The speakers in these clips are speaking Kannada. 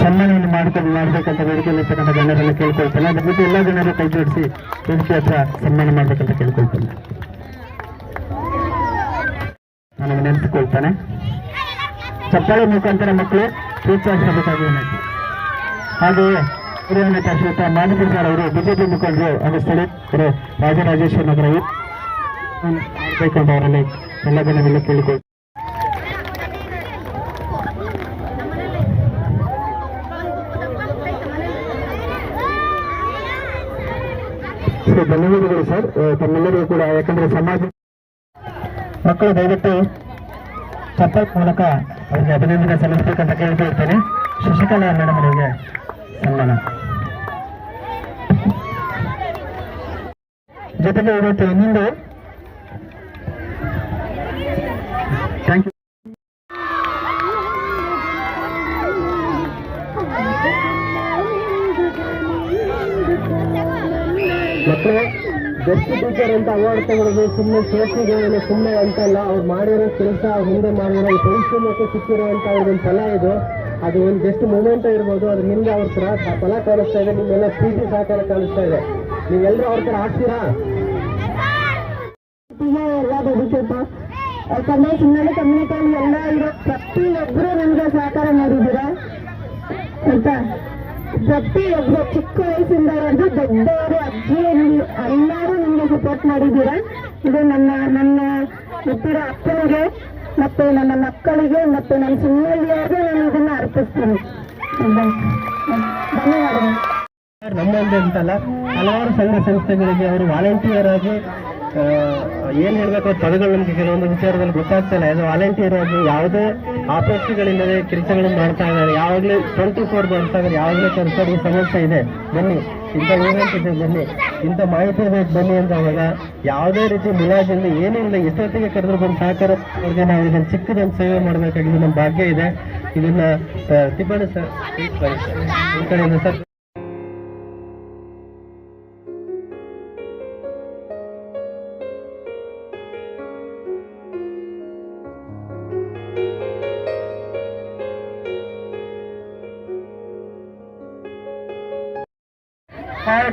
ಕಾರ್ಯಕ್ರಮ ಮಾಡಬೇಕಂತ ವೇದಿಕೆಯಲ್ಲಿ ಇರ್ತಕ್ಕಂಥ ಜನರನ್ನು ಕೇಳ್ಕೊಳ್ತೇನೆ ಅದ್ರ ಜೊತೆ ಎಲ್ಲ ಜನರು ಕೈ ಜೋಡಿಸಿ ವೇದಿಕೆ ಹತ್ರ ಸನ್ಮಾನ ಮಾಡಬೇಕಂತ ಕೇಳ್ಕೊಳ್ತೇನೆ ನಾನು ನೆನೆಸ್ಕೊಳ್ತಾನೆ ಚಪ್ಪಾಳೆ ಮುಖಾಂತರ ಮಕ್ಕಳು ಪ್ರೋತ್ಸಾಹಿಸಬೇಕಾಗಿ ಹಾಗೆಯೇ ಹಿರಿಯ ನಟ ಮಾಧುರಿ ಸರ್ ಅವರು ಬಿಜೆಪಿ ಮುಖಂಡರು ಹಾಗೂ ಸ್ಥಳೀಯರು ರಾಜರಾಜೇಶ್ವರ ನಗರ ಅವರಲ್ಲಿ ಎಲ್ಲ ಜನರಲ್ಲಿ ಕೇಳಿಕೊಳ್ಳಿ ಸೊ ಧನ್ಯವಾದಗಳು ಸರ್. ತಮ್ಮೆಲ್ಲರಿಗೂ ಕೂಡ, ಯಾಕಂದ್ರೆ ಸಮಾಜ ಮಕ್ಕಳು ದಯವಿಟ್ಟು ಚಪ್ಪಲ್ ಮೂಲಕ ಅವರಿಗೆ ಅಭಿನಂದನೆ ಸಲ್ಲಿಸಬೇಕಂತ ಕೇಳ್ಕೊಳ್ತೇನೆ ಶಶಿಕಲಾ ಮೇಡಮ್ ಅವರಿಗೆ ಸನ್ಮಾನ. ಜೊತೆಗೆ ಇವತ್ತು ಇನ್ನೊಂದು ಮಕ್ಕಳು ಬೆಸ್ಟ್ ಟೀಚರ್ ಅಂತ ಅವಾರ್ಡ್ ತಗೊಳ್ಳೋದು ಸುಮ್ಮನೆ ಸೋಸಿಗೆ ಸುಮ್ಮನೆ ಅಂತಲ್ಲ. ಅವ್ರು ಮಾಡಿರೋ ಕೆಲಸ ಹಿಂದೆ ಮಾಡಿರೋ ಪರಿಶ್ರಮಕ್ಕೆ ಸಿಕ್ಕಿರುವಂತ ಅವ್ರಿಗೊಂದು ಫಲ ಇದು. ಅದು ಒಂದು ಬೆಸ್ಟ್ ಮೂಮೆಂಟ್ ಇರ್ಬೋದು. ಅದ್ರ ಹಿಂದೆ ಅವ್ರ ಥರ ಫಲ ಕಾಣಿಸ್ತಾ ಇದೆ. ನಿಮ್ಮೆಲ್ಲ ಪ್ರೀತಿ ಸಹಕಾರ ಕಾಣಿಸ್ತಾ ಇದೆ. ನೀವೆಲ್ಲರೂ ಅವ್ರ ಥರ ಬದುಕಿತ್ತು ಯಾಕಂದ್ರೆ ಸುಮ್ಮನೆ ಕಮ್ಯುನಿಟಿಯಲ್ಲಿ ಎಲ್ಲ ಇರೋ ಪ್ರತಿಯೊಬ್ಬರು ನಮ್ಗೆ ಸಹಕಾರ ಮಾಡಿದ್ದೀರಾ? ಆಯ್ತಾ? ಪ್ರತಿಯೊಬ್ಬರು ಚಿಕ್ಕ ವಯಸ್ಸಿಂದ ಹಿಡಿದು ದೊಡ್ಡವರು ಅಜ್ಜಿ ಎಲ್ಲರೂ ನಿಮಗೆ ಸಪೋರ್ಟ್ ಮಾಡಿದ್ದೀರಾ? ಇದು ನನ್ನ ನನ್ನ ಹುಟ್ಟಿರೋ ಅಪ್ಪನಿಗೆ ಮತ್ತೆ ನನ್ನ ಮಕ್ಕಳಿಗೆ ಮತ್ತೆ ನನ್ನ ಸುಮ್ಮನೆಯವರಿಗೆ ನಾನು ಇದನ್ನ ಅರ್ಪಿಸ್ತೀನಿ. ಧನ್ಯವಾದಗಳು. ನಮ್ಮೊಂದೇ ಅಂತಲ್ಲ, ಹಲವಾರು ಸಂಘ ಸಂಸ್ಥೆಗಳಿಗೆ ಅವರು ವಾಲಂಟಿಯರ್ ಆಗಿ ಏನ್ ಹೇಳ್ಬೇಕು? ಪದಗಳು ನಮ್ಗೆ ಕೆಲವೊಂದು ವಿಚಾರದಲ್ಲಿ ಗೊತ್ತಾಗ್ತಾ ಇಲ್ಲ. ಅದು ವಾಲಂಟಿಯರ್ ಆಗಿ ಯಾವುದೇ ಆಪೇಕ್ಷೆಗಳಿಲ್ಲದೆ ಕೆಲಸಗಳನ್ನು ಮಾಡ್ತಾ ಇದ್ದಾರೆ. ಯಾವಾಗಲೂ ಟ್ವೆಂಟಿ ಫೋರ್ ಬರ್ತಾ ಇದ್ದಾರೆ ಯಾವಾಗಲೂ ಕೆಲಸದ ಸಮಸ್ಯೆ ಇದೆ. ಬನ್ನಿ, ಇಂಥ ಈವೆಂಟ್ ಇದೆ ಬನ್ನಿ, ಇಂಥ ಮಾಹಿತಿ ಬೇಕು ಬನ್ನಿ ಅಂತ ಅವಾಗ ಯಾವುದೇ ರೀತಿ ಮುಲಾಜಿಂದ ಏನಿಲ್ಲ, ಎಷ್ಟೊತ್ತಿಗೆ ಕರೆದ್ರು ಬಂದು ಸಹಕಾರ ಅವ್ರಿಗೆ ನಾವು ಇದನ್ನು ಚಿಕ್ಕದೊಂದು ಸೇವೆ ಮಾಡಬೇಕಾಗಿದೆ ನಮ್ಮ ಭಾಗ್ಯ ಇದೆ. ಇದನ್ನ ತಿಪ್ಪಣ್ಣ ಸರ್ ಈ ಸರ್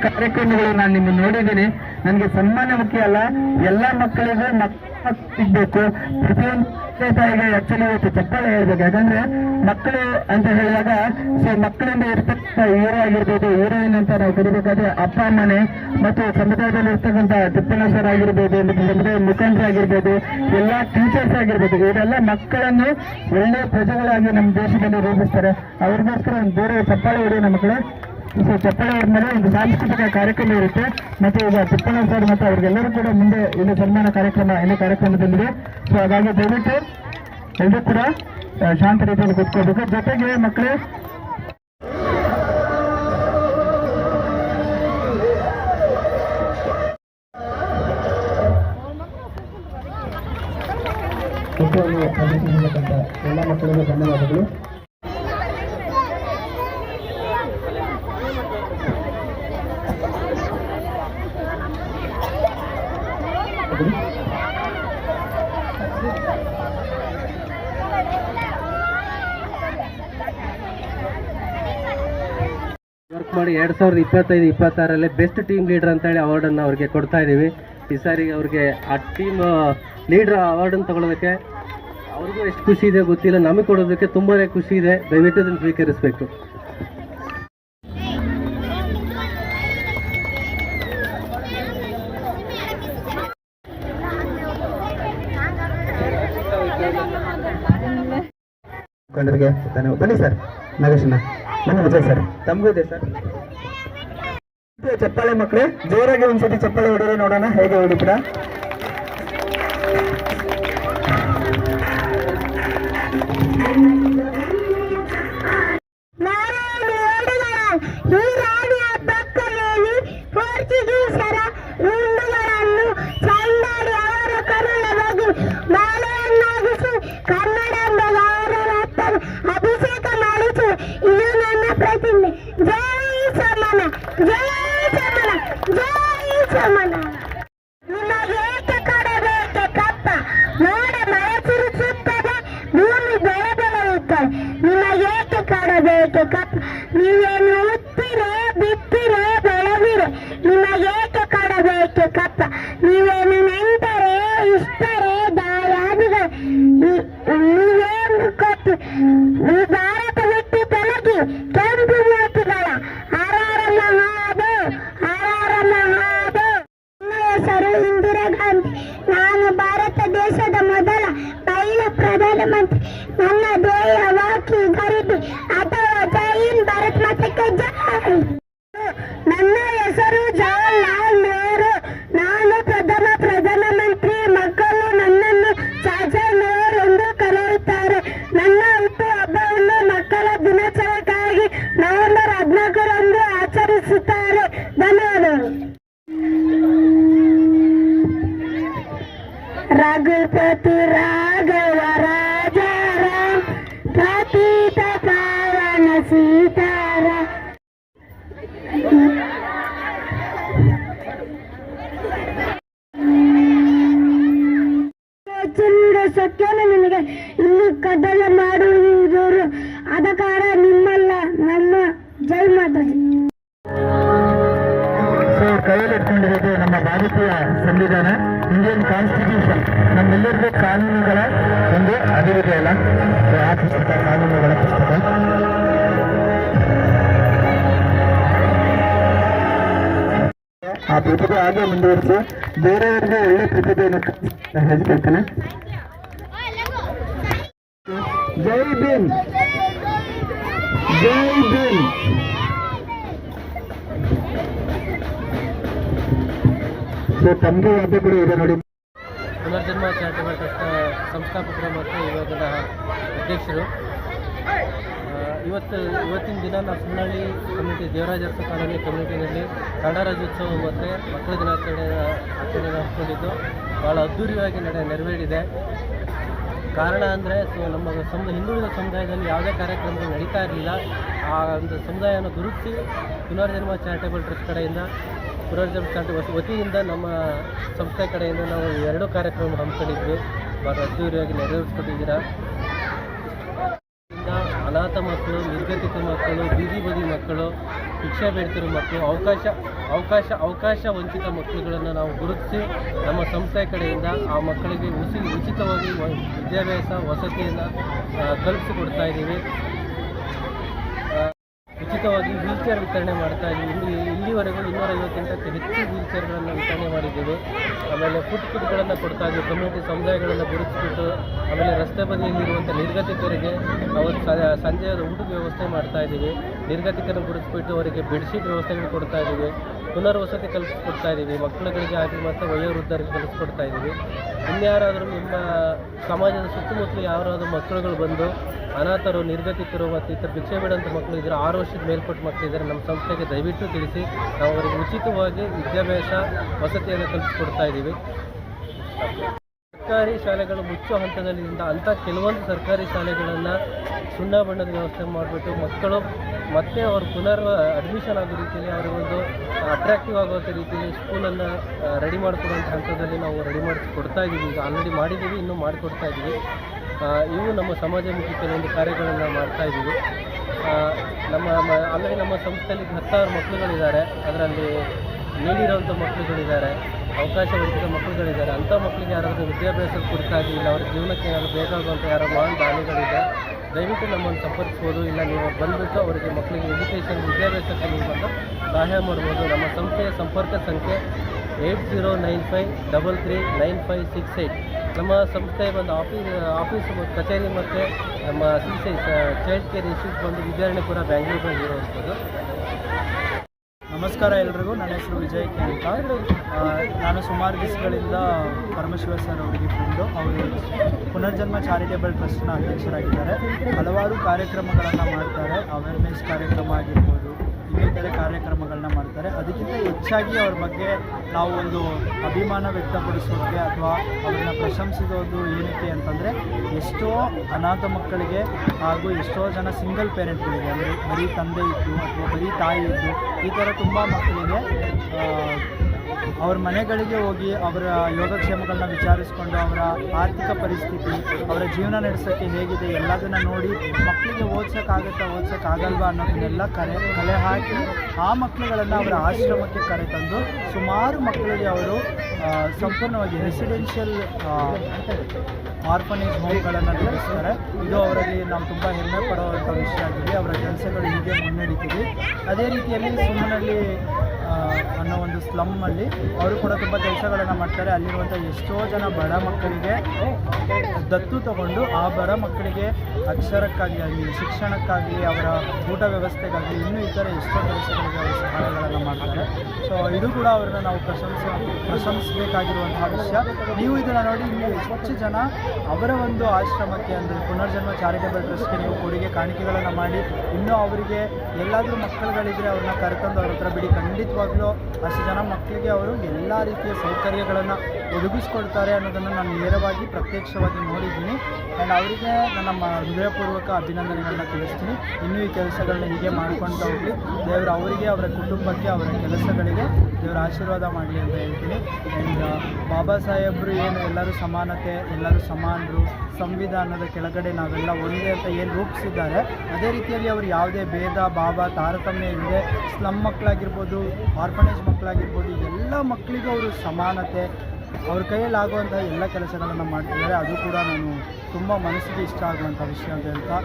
ಕಾರ್ಯಕ್ರಮಗಳು ನಾನು ನಿಮ್ಮ ನೋಡಿದ್ದೀನಿ. ನನಗೆ ಸನ್ಮಾನ ಮುಖ್ಯ ಅಲ್ಲ, ಎಲ್ಲ ಮಕ್ಕಳಿಗೂ ಮಕ್ಕಳು ಸಿಗ್ಬೇಕು. ಪ್ರತಿಯೊಂದು ತಾಯಿಗೆ ಆಕ್ಚುಲಿ ಇವತ್ತು ಚಪ್ಪಾಳೆ ಹೇಳ್ಬೇಕು. ಯಾಕಂದ್ರೆ ಮಕ್ಕಳು ಅಂತ ಹೇಳಿದಾಗ ಸೊ ಮಕ್ಕಳಿಂದ ಇರ್ತಕ್ಕಂಥ ಹೀರೋ ಆಗಿರ್ಬೋದು, ಹೀರೋಯಿನ್ ಅಂತ ನಾವು ಕರಿಬೇಕಾದ್ರೆ ಅಪ್ಪ, ಅಮ್ಮನೆ, ಮತ್ತು ಸಮುದಾಯದಲ್ಲಿ ಇರ್ತಕ್ಕಂಥ ತಿಪ್ಪಣ್ಣ ಸರ್ ಆಗಿರ್ಬೋದು, ಮತ್ತು ಸಮುದಾಯ ಮುಖಂಡರಾಗಿರ್ಬೋದು ಎಲ್ಲ ಟೀಚರ್ಸ್ ಆಗಿರ್ಬೋದು ಇವರೆಲ್ಲ ಮಕ್ಕಳನ್ನು ಒಳ್ಳೆ ಪ್ರಜೆಗಳಾಗಿ ನಮ್ಮ ದೇಶದಲ್ಲಿ ರೂಪಿಸ್ತಾರೆ. ಅವ್ರಿಗೋಸ್ಕರ ಒಂದು ಬೇರೆ ಚಪ್ಪಾಳೆ ಹೊಡಿ ನಮ್ಮ ಮಕ್ಕಳು ಸೊ ಚಪ್ಪಳ ಮೇಲೆ ಒಂದು ಸಾಂಸ್ಕೃತಿಕ ಕಾರ್ಯಕ್ರಮ ಇರುತ್ತೆ. ಮತ್ತೆ ಈಗ ತಿಪ್ಪಣ್ಣ ಸರ್ ಮತ್ತು ಅವ್ರಿಗೆಲ್ಲರೂ ಕೂಡ ಮುಂದೆ ಇಲ್ಲಿ ಸನ್ಮಾನ ಕಾರ್ಯಕ್ರಮ, ಇಲ್ಲಿ ಕಾರ್ಯಕ್ರಮದಲ್ಲಿದೆ. ಸೊ ಹಾಗಾಗಿ ದಯವಿಟ್ಟು ಎಲ್ಲರೂ ಕೂಡ ಶಾಂತ ರೀತಿಯಲ್ಲಿ ಕೂತ್ಕೋಬೇಕು. ಜೊತೆಗೆ ಮಕ್ಕಳೇ ಎಲ್ಲ ಮಕ್ಕಳಿಗೆ ಧನ್ಯವಾದಗಳು. ವರ್ಕ್ ಮಾಡಿ ಎರಡು ಸಾವಿರದ ಇಪ್ಪತ್ತೈದು ಇಪ್ಪತ್ತಾರಲ್ಲೇ ಬೆಸ್ಟ್ ಟೀಮ್ ಲೀಡರ್ ಅಂತ ಹೇಳಿ ಅವಾರ್ಡ್ ಅನ್ನು ಅವ್ರಿಗೆ ಕೊಡ್ತಾ ಇದ್ದೀವಿ. ಈ ಸಾರಿ ಅವ್ರಿಗೆ ಆ ಟೀಮ್ ಲೀಡರ್ ಅವಾರ್ಡನ್ನು ತಗೊಳ್ಳೋದಕ್ಕೆ ಅವ್ರಿಗೂ ಎಷ್ಟು ಖುಷಿ ಇದೆ ಗೊತ್ತಿಲ್ಲ. ನಮಗೆ ಕೊಡೋದಕ್ಕೆ ತುಂಬಾನೇ ಖುಷಿ ಇದೆ. ದಯವಿಟ್ಟು ಅದನ್ನು ಸ್ವೀಕರಿಸಬೇಕು. ಬನ್ನಿ ಸರ್, ನಾಗೇಶಣ್ಣ. ಬನ್ನಿ ವಿಜಯ್ ಸರ್ ತಮಗೂ ಇದೆ ಸರ್ ಚಪ್ಪಾಳೆ ಮಕ್ಕಳೇ ಜೋರಾಗಿ ಒಂದ್ಸತಿ ಚಪ್ಪಾಳೆ ಹೊಡಿರಿ ನೋಡೋಣ ಹೇಗೆ ಹೊಡಿತೀರಾ ನಾರಾಯಣ here. ಹೆಚ್ಚಿನ ಸತ್ಯನ ನಿನಗೆ ಇಲ್ಲಿ ಕದಲ ಮಾಡುವುದವರು ಆದ ಕಾರಣ ನಿಮ್ಮಲ್ಲ ನಮ್ಮ ಜೈ ಮಾತಾಜಿ ಸೊ ಕೈಯಲ್ಲಿ ಇಟ್ಕೊಂಡಿರೋದು ನಮ್ಮ ಭಾರತೀಯ ಸಂವಿಧಾನ ಇಂಡಿಯನ್ ಕಾನ್ಸ್ಟಿಟ್ಯೂಷನ್ ನಮ್ಮೆಲ್ಲರಿಗೂ ಕಾನೂನುಗಳ ಒಂದು ಅಭಿವೃದ್ಧಿ ಅಲ್ಲ. ಆ ಪುಸ್ತಕ, ಕಾನೂನುಗಳ ಪುಸ್ತಕ. ಆ ಪ್ರತಿಭೆ ಹಾಗೆ ಮುಂದುವರಿಸಿ ಬೇರೆಯವರಿಗೆ ಒಳ್ಳೆ ಪ್ರತಿಭೆಯನ್ನು ಹೇಳ್ತೇನೆ ಜೈ ಭೀಮ್. ಜೈ ಭೀಮ್. ಸೊ ತಮಗೆ ಯಾವ್ದು ಕೂಡ ಇದೆ ನೋಡಿ. ಪುನರ್ಜನ್ಮ ಚಾರಿಟಬಲ್ ಟ್ರಸ್ಟ್ ಸಂಸ್ಥಾಪಕರು ಮತ್ತು ಇವಾಗ ಅಧ್ಯಕ್ಷರು. ಇವತ್ತು ಇವತ್ತಿನ ದಿನ ನಾವು ಸುಳ್ಳಿ ಕಮ್ಯುನಿಟಿ ದೇವರಾಜ ಅರಸು ಕಾಲೋನಿ ಕಮ್ಯುನಿಟಿನಲ್ಲಿ ಕನ್ನಡ ರಾಜ್ಯೋತ್ಸವ ಮತ್ತು ಮಕ್ಕಳ ದಿನಾಚರಣೆ ಆಚರಣೆ ಹಮ್ಮಿಕೊಂಡಿದ್ದು. ಭಾಳ ಅದ್ಧೂರಿಯಾಗಿ ನಡೆ ನೆರವೇರಿದೆ. ಕಾರಣ ಅಂದರೆ ಸೊ ನಮ್ಮ ಸಮ ಹಿಂದುಳಿದ ಸಮುದಾಯದಲ್ಲಿ ಯಾವುದೇ ಕಾರ್ಯಕ್ರಮಗಳು ನಡೀತಾ ಇರಲಿಲ್ಲ. ಆ ಒಂದು ಸಮುದಾಯವನ್ನು ಗುರುತಿಸಿ ಪುನರ್ಜನ್ಮ ಚಾರಿಟೇಬಲ್ ಟ್ರಸ್ಟ್ ಕಡೆಯಿಂದ ಪುನರ್ಜನ್ಮ ಚಾರಿಟೇಬಲ್ ವತಿಯಿಂದ ನಮ್ಮ ಸಂಸ್ಥೆ ಕಡೆಯಿಂದ ನಾವು ಎರಡು ಕಾರ್ಯಕ್ರಮ ಹಮ್ಮಿಕೊಂಡಿದ್ವಿ. ಭಾಳ ಅದ್ದೂರಿಯಾಗಿ ನೆರವೇರಿಸ್ಕೊಟ್ಟಿದ್ದೀರಾ. ಇಂದ ಅನಾಥ ಮಕ್ಕಳು ನಿರ್ಗತಿಕ ಮಕ್ಕಳು, ಬೀದಿ ಬದಿ ಮಕ್ಕಳು ಶಿಕ್ಷೆ ಬೇಡ್ತಿರೋ ಮಕ್ಕಳು, ಅವಕಾಶ ಅವಕಾಶ ಅವಕಾಶ ವಂಚಿತ ಮಕ್ಕಳುಗಳನ್ನು ನಾವು ಗುರುತಿಸಿ ನಮ್ಮ ಸಂಸ್ಥೆ ಕಡೆಯಿಂದ ಆ ಮಕ್ಕಳಿಗೆ ಉಸಿ, ಉಚಿತವಾಗಿ ವಿದ್ಯಾಭ್ಯಾಸ, ವಸತಿಯನ್ನು ಕಲ್ಪಿಸಿಕೊಡ್ತಾ ಇದ್ದೀವಿ. ಉಚಿತವಾಗಿ ವೀಲ್ ಚೇರ್ ವಿತರಣೆ ಮಾಡ್ತಾ ಇದ್ದೀವಿ. ಇಲ್ಲಿ ಇಲ್ಲಿವರೆಗೂ ಇನ್ನೂರೈವತ್ತಕ್ಕಿಂತ ಹೆಚ್ಚು ವೀಲ್ ಚೇರ್ಗಳನ್ನು ವಿತರಣೆ ಮಾಡಿದ್ದೀವಿ. ಆಮೇಲೆ ಫುಡ್ ಕಿಟ್ಗಳನ್ನು ಕೊಡ್ತಾ ಇದ್ದೀವಿ. ಕಮ್ಯುನಿಟಿ ಸಮುದಾಯಗಳನ್ನು ಗುರುತಿಸ್ಬಿಟ್ಟು ಆಮೇಲೆ ರಸ್ತೆ ಬದಿಯಲ್ಲಿರುವಂಥ ನಿರ್ಗತಿಕರಿಗೆ ಅವತ್ತು ಸಂಜೆ ಊಟದ ವ್ಯವಸ್ಥೆ ಮಾಡ್ತಾ ಇದ್ದೀವಿ. ನಿರ್ಗತಿಕರನ್ನು ಗುರುತಿಸ್ಬಿಟ್ಟು ಅವರಿಗೆ ಬೆಡ್ಶೀಟ್ ವ್ಯವಸ್ಥೆಗಳು ಕೊಡ್ತಾ ಇದ್ದೀವಿ. ಪುನರ್ವಸತಿ ಕಲ್ಪಿಸ್ಕೊಡ್ತಾ ಇದ್ದೀವಿ. ಮಕ್ಕಳುಗಳಿಗೆ ಆಗಲಿ ಮತ್ತು ವಯೋವೃದ್ಧರಿಗೆ ಕಲಿಸ್ಕೊಡ್ತಾ ಇದ್ದೀವಿ. ಇನ್ಯಾರಾದರೂ ನಿಮ್ಮ ಸಮಾಜದ ಸುತ್ತಮುತ್ತಲು ಯಾರಾದರೂ ಮಕ್ಕಳುಗಳು ಬಂದು ಅನಾಥರು, ನಿರ್ಗತಿಕರು ಮತ್ತು ಇತರ ಭಿಕ್ಷೆ ಬಿಡೋಂಥ ಮಕ್ಕಳು ಇದ್ದರೆ ಆರು ವರ್ಷದ ಮೇಲ್ಪಟ್ಟ ಮಕ್ಕಳು ಇದ್ದಾರೆ. ನಮ್ಮ ಸಂಸ್ಥೆಗೆ ದಯವಿಟ್ಟು ತಿಳಿಸಿ ನಾವು ಅವರಿಗೆ ಉಚಿತವಾಗಿ ವಿದ್ಯಾಭ್ಯಾಸ, ವಸತಿಯನ್ನು ಕಲ್ಪಿಸ್ಕೊಡ್ತಾ ಇದ್ದೀವಿ. ಸರ್ಕಾರಿ ಶಾಲೆಗಳು ಮುಚ್ಚೋ ಹಂತದಲ್ಲಿಂದ ಅಂಥ ಕೆಲವೊಂದು ಸರ್ಕಾರಿ ಶಾಲೆಗಳನ್ನು ಸುಣ್ಣ ಬಣ್ಣದ ವ್ಯವಸ್ಥೆ ಮಾಡಿಬಿಟ್ಟು ಮಕ್ಕಳು ಮತ್ತೆ ಅವರು ಪುನರ್ ಅಡ್ಮಿಷನ್ ಆಗೋ ರೀತಿಯಲ್ಲಿ ಅವರಿಗೊಂದು ಅಟ್ರಾಕ್ಟಿವ್ ಆಗೋ ರೀತಿಯಲ್ಲಿ ಸ್ಕೂಲನ್ನು ರೆಡಿ ಮಾಡಿಕೊಡುವಂಥ ಹಂತದಲ್ಲಿ ನಾವು ರೆಡಿ ಮಾಡಿಸಿ ಇದ್ದೀವಿ ಈಗ ಆಲ್ರೆಡಿ ಮಾಡಿದ್ದೀವಿ ಇನ್ನೂ ಮಾಡಿಕೊಡ್ತಾ ಇದ್ದೀವಿ ಇವು ನಮ್ಮ ಸಮಾಜಮುಖಿ ಕೆಲವೊಂದು ಕಾರ್ಯಗಳನ್ನು ಮಾಡ್ತಾ ಇದ್ದೀವಿ ನಮ್ಮ ಆಲ್ರೆಡಿ ನಮ್ಮ ಸಂಸ್ಥೆಯಲ್ಲಿ ಹತ್ತಾರು ಮಕ್ಕಳುಗಳಿದ್ದಾರೆ. ಅದರಲ್ಲಿ ನೀಡಿರೋಂಥ ಮಕ್ಕಳುಗಳಿದ್ದಾರೆ. ಅವಕಾಶ ವಂಚಿತ ಮಕ್ಕಳುಗಳಿದ್ದಾರೆ. ಅಂಥ ಮಕ್ಕಳಿಗೆ ಯಾರಾದರೂ ವಿದ್ಯಾಭ್ಯಾಸದ ಕುರಿತಾಗಿ ಇಲ್ಲ, ಅವ್ರ ಜೀವನಕ್ಕೆ ಏನಾದರೂ ಬೇಕಾಗುವಂಥ ಯಾರೋ ಮಹಾನ್ ದಾನಿಗಳಿದೆ, ದಯವಿಟ್ಟು ನಮ್ಮನ್ನು ಸಂಪರ್ಕಿಸ್ಬೋದು. ಇಲ್ಲ, ನೀವು ಬಂದುಬಿಟ್ಟು ಅವರಿಗೆ ಮಕ್ಕಳಿಗೆ ಎಜುಕೇಷನ್ ವಿದ್ಯಾಭ್ಯಾಸಕ್ಕೆ ನೀವು ಬಂದು ಸಹಾಯ ಮಾಡ್ಬೋದು. ನಮ್ಮ ಸಂಸ್ಥೆಯ ಸಂಪರ್ಕ ಸಂಖ್ಯೆ eight zero nine five double three nine five six eight ನಮ್ಮ ಸಂಸ್ಥೆ ಒಂದು ಆಫೀಸ್ ಆಫೀಸ್ ಕಚೇರಿ ಮತ್ತು ನಮ್ಮ C C child care institute ಬಂದು ವಿದ್ಯಾರಣ್ಯಪುರ ಬ್ಯಾಂಗ್ಳೂರಲ್ಲಿ ಇರುವಂಥದ್ದು ನಮಸ್ಕಾರ ಎಲ್ರಿಗೂ. ನನ್ನ ಹೆಸರು ವಿಜಯ್ ಕೆ ನಾನು ಸುಮಾರು ದಿವಸಗಳಿಂದ ಪರಮಶಿವ ಸರ್ ಅವರಿಗೆ ಫ್ರೆಂಡು ಅವರು ಪುನರ್ಜನ್ಮ ಚಾರಿಟೇಬಲ್ ಟ್ರಸ್ಟ್ನ ಅಧ್ಯಕ್ಷರಾಗಿದ್ದಾರೆ. ಹಲವಾರು ಕಾರ್ಯಕ್ರಮಗಳನ್ನು ಮಾಡ್ತಾರೆ. ಅವೇರ್ನೆಸ್ ಕಾರ್ಯಕ್ರಮ ಆಗಿರ್ಬೋದು ಇನ್ನಿತರೆ ಕಾರ್ಯಕ್ರಮಗಳನ್ನ ಮಾಡ್ತಾರೆ. ಅದಕ್ಕಿಂತ ಹೆಚ್ಚಾಗಿ ಅವ್ರ ಬಗ್ಗೆ ನಾವು ಒಂದು ಅಭಿಮಾನ ವ್ಯಕ್ತಪಡಿಸೋದಕ್ಕೆ ಅಥವಾ ಅವ್ರನ್ನ ಪ್ರಶಂಸಿಸೋದು ಏನಕ್ಕೆ ಅಂತಂದರೆ, ಎಷ್ಟೋ ಅನಾಥ ಮಕ್ಕಳಿಗೆ ಹಾಗೂ ಎಷ್ಟೋ ಜನ ಸಿಂಗಲ್ ಪೇರೆಂಟ್ಗಳಿಗೆ ಅಂದರೆ ಬರೀ ತಂದೆ ಇದ್ದು ಅಥವಾ ಬರೀ ತಾಯಿ ಇದ್ದು ಈ ಥರ ತುಂಬ ಮಕ್ಕಳಿಗೆ ಅವ್ರ ಮನೆಗಳಿಗೆ ಹೋಗಿ ಅವರ ಯೋಗಕ್ಷೇಮಗಳನ್ನ ವಿಚಾರಿಸ್ಕೊಂಡು ಅವರ ಆರ್ಥಿಕ ಪರಿಸ್ಥಿತಿ, ಅವರ ಜೀವನ ನಡೆಸೋಕ್ಕೆ ಹೇಗಿದೆ, ಎಲ್ಲದನ್ನ ನೋಡಿ ಮಕ್ಕಳಿಗೆ ಓದ್ಸೋಕ್ಕಾಗತ್ತಾ ಓದ್ಸೋಕ್ಕಾಗಲ್ವಾ ಅನ್ನೋದನ್ನೆಲ್ಲ ಕರೆ, ಕಲೆ ಹಾಕಿ ಆ ಮಕ್ಕಳುಗಳನ್ನು ಅವರ ಆಶ್ರಮಕ್ಕೆ ಕರೆ ತಂದು ಸುಮಾರು ಮಕ್ಕಳಿಗೆ ಅವರು ಸಂಪೂರ್ಣವಾಗಿ ರೆಸಿಡೆನ್ಷಿಯಲ್ ಆರ್ಫನೇಜ್ ಹೋಮ್ಗಳನ್ನು ನಡೆಸ್ತಾರೆ ಇದು ಅವರಲ್ಲಿ ನಾವು ತುಂಬ ಹೆಮ್ಮೆ ಪಡುವಂಥ ವಿಷಯ ಆಗಿದೆ. ಅವರ ಕೆಲಸಗಳು ಹೀಗೆ ಮುನ್ನಡೀತೀವಿ ಅದೇ ರೀತಿಯಲ್ಲಿ ಸುಮ್ಮನಲ್ಲಿ ಅನ್ನೋ ಒಂದು ಸ್ಲಮ್ಮಲ್ಲಿ ಅವರು ಕೂಡ ತುಂಬ ಕೆಲಸಗಳನ್ನು ಮಾಡ್ತಾರೆ. ಅಲ್ಲಿರುವಂಥ ಎಷ್ಟೋ ಜನ ಬಡ ಮಕ್ಕಳಿಗೆ ದತ್ತು ತಗೊಂಡು ಆ ಬಡ ಮಕ್ಕಳಿಗೆ ಅಕ್ಷರಕ್ಕಾಗಿ ಆಗಲಿ, ಶಿಕ್ಷಣಕ್ಕಾಗಲಿ, ಅವರ ಊಟ ವ್ಯವಸ್ಥೆಗಾಗಲಿ, ಇನ್ನೂ ಇತರ ಎಷ್ಟೋ ಕೆಲಸಗಳಿಗೆ ಅವರು ಸಹಾಯಗಳನ್ನು ಮಾಡ್ತಾರೆ. ಸೊ ಇದು ಕೂಡ ಅವರನ್ನು ನಾವು ಪ್ರಶಂಸ ಪ್ರಶಂಸಿಸಬೇಕಾಗಿರುವಂತಹ ವಿಷಯ. ನೀವು ಇದನ್ನು ನೋಡಿ ಇಲ್ಲಿ ಹೆಚ್ಚು ಜನ ಅವರ ಒಂದು ಆಶ್ರಮಕ್ಕೆ ಅಂದರೆ ಪುನರ್ಜನ್ಮ ಚಾರಿಟೇಬಲ್ ಟ್ರಸ್ಟ್ಗೆ ನೀವು ಕೊಡುಗೆ ಕಾಣಿಕೆಗಳನ್ನು ಮಾಡಿ, ಇನ್ನೂ ಅವರಿಗೆ ಎಲ್ಲಾದರೂ ಮಕ್ಕಳುಗಳಿದ್ರೆ ಅವ್ರನ್ನ ಕರ್ಕೊಂಡು ಅವ್ರ ಹತ್ರ ಬಿಡಿ. ಖಂಡಿತವಾಗ್ಲೂ ಅಷ್ಟು ಜನ ಮಕ್ಕಳಿಗೆ ಅವರು ಎಲ್ಲ ರೀತಿಯ ಸೌಕರ್ಯಗಳನ್ನು ಒದಗಿಸ್ಕೊಡ್ತಾರೆ ಅನ್ನೋದನ್ನು ನಾನು ನೇರವಾಗಿ ಪ್ರತ್ಯಕ್ಷವಾಗಿ ನೋಡಿದ್ದೀನಿ. ಆ್ಯಂಡ್ ಅವರಿಗೆ ನನ್ನ ಹೃದಯಪೂರ್ವಕ ಅಭಿನಂದನೆಗಳನ್ನ ತಿಳಿಸ್ತೀನಿ. ಇನ್ನೂ ಈ ಕೆಲಸಗಳನ್ನ ಹೀಗೆ ಮಾಡ್ಕೊಳ್ತಾ ಹೋಗಲಿ. ದೇವರು ಅವರಿಗೆ, ಅವರ ಕುಟುಂಬಕ್ಕೆ, ಅವರ ಕೆಲಸಗಳಿಗೆ ದೇವರ ಆಶೀರ್ವಾದ ಮಾಡಲಿ ಅಂತ ಹೇಳ್ತೀನಿ. ಆ್ಯಂಡ್ ಬಾಬಾ ಸಾಹೇಬರು ಏನು ಎಲ್ಲರೂ ಸಮಾನತೆ, ಎಲ್ಲರೂ ಸಮಾನರು, ಸಂವಿಧಾನದ ಕೆಳಗಡೆ ನಾವೆಲ್ಲ ಒಂದೇ ಅಂತ ಏನು ರೂಪಿಸಿದ್ದಾರೆ, ಅದೇ ರೀತಿಯಲ್ಲಿ ಅವರು ಯಾವುದೇ ಭೇದ, ಭಾವ, ತಾರತಮ್ಯ ಇಲ್ಲದೆ ಸ್ಲಮ್ ಮಕ್ಕಳಾಗಿರ್ಬೋದು ಆರ್ಫನೇಜ್ ಮಕ್ಕಳಾಗಿರ್ಬೋದು ಎಲ್ಲ ಮಕ್ಕಳಿಗೂ ಅವರು ಸಮಾನತೆ ಅವ್ರ ಕೈಯಲ್ಲಿ ಆಗುವಂಥ ಎಲ್ಲ ಕೆಲಸಗಳನ್ನು ಮಾಡ್ತಿದ್ದಾರೆ. ಅದು ಕೂಡ ನಾನು ತುಂಬ ಮನಸ್ಸಿಗೆ ಇಷ್ಟ ಆಗುವಂಥ ವಿಷಯ ಅಂತ. ಹೇಳ್ತಾ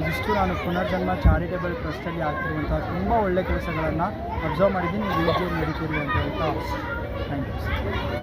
ಇದಿಷ್ಟು ನಾನು ಪುನರ್ಜನ್ಮ ಚಾರಿಟೇಬಲ್ ಟ್ರಸ್ಟಲ್ಲಿ ಆಗ್ತಿರುವಂಥ ತುಂಬ ಒಳ್ಳೆ ಕೆಲಸಗಳನ್ನು ಅಬ್ಸರ್ವ್ ಮಾಡಿದ್ದೀನಿ. ನೀವು ನಡೀತೀರಿ ಅಂತ ಹೇಳ್ತಾ ಥ್ಯಾಂಕ್ ಯು.